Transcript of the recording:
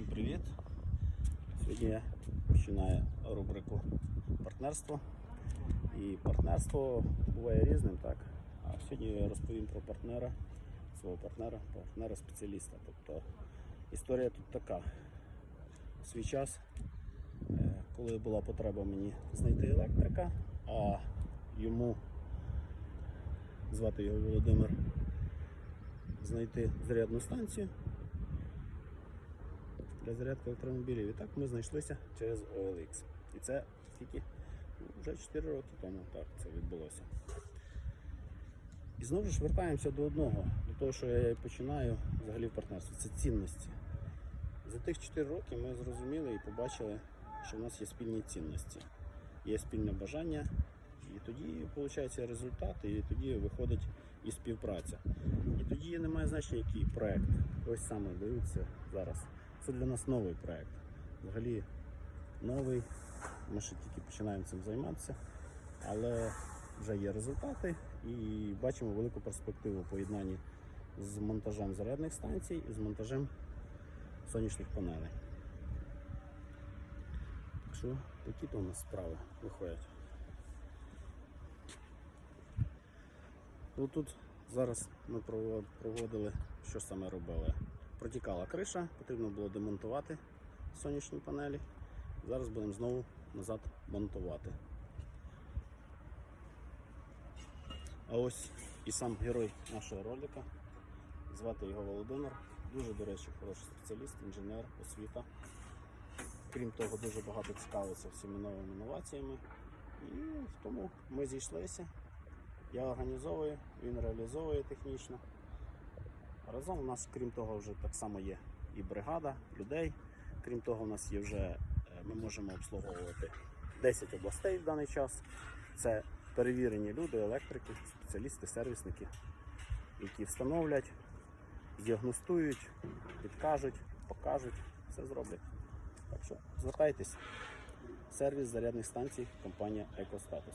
Всім привіт! Сьогодні я починаю рубрику партнерство. І партнерство буває різним, так? А сьогодні я розповім про партнера, свого партнера, партнера-спеціаліста. Тобто історія тут така. У свій час, е, коли була потреба мені знайти електрика, а йому звати його Володимир, знайти зарядну станцію для зарядки електромобілів. І так ми знайшлися через OLX. І це скільки? Ну, Вже 4 роки тому так це відбулося. І знову ж вертаємося до одного, до того, що я починаю взагалі в партнерстві. Це цінності. За тих 4 роки ми зрозуміли і побачили, що в нас є спільні цінності, є спільне бажання, і тоді виходить результат, і тоді виходить і співпраця. І тоді немає значення, який проект. Ось саме дивіться зараз. Це для нас новий проект. Взагалі новий. Ми ще тільки починаємо цим займатися, але вже є результати і бачимо велику перспективу у поєднанні з монтажем зарядних станцій і з монтажем сонячних панелей. Так що такі то у нас справи виходять. Ну, тут зараз ми проводили, що саме робили. Протікала криша, потрібно було демонтувати сонячні панелі. Зараз будемо знову назад монтувати. А ось і сам герой нашого ролика. Звати його Володимир. Дуже, до речі, хороший спеціаліст, інженер, освіта. Крім того, дуже багато цікавиться всіми новими інноваціями. І в тому ми зійшлися. Я організовую, він реалізовує технічно. Разом у нас, крім того, вже так само є і бригада людей. Крім того, у нас є вже, е, ми можемо обслуговувати 10 областей в даний час. Це перевірені люди, електрики, спеціалісти, сервісники, які встановлять, діагностують, підкажуть, покажуть, все зроблять. Так що звертайтесь. Сервіс зарядних станцій компанія Екостатус.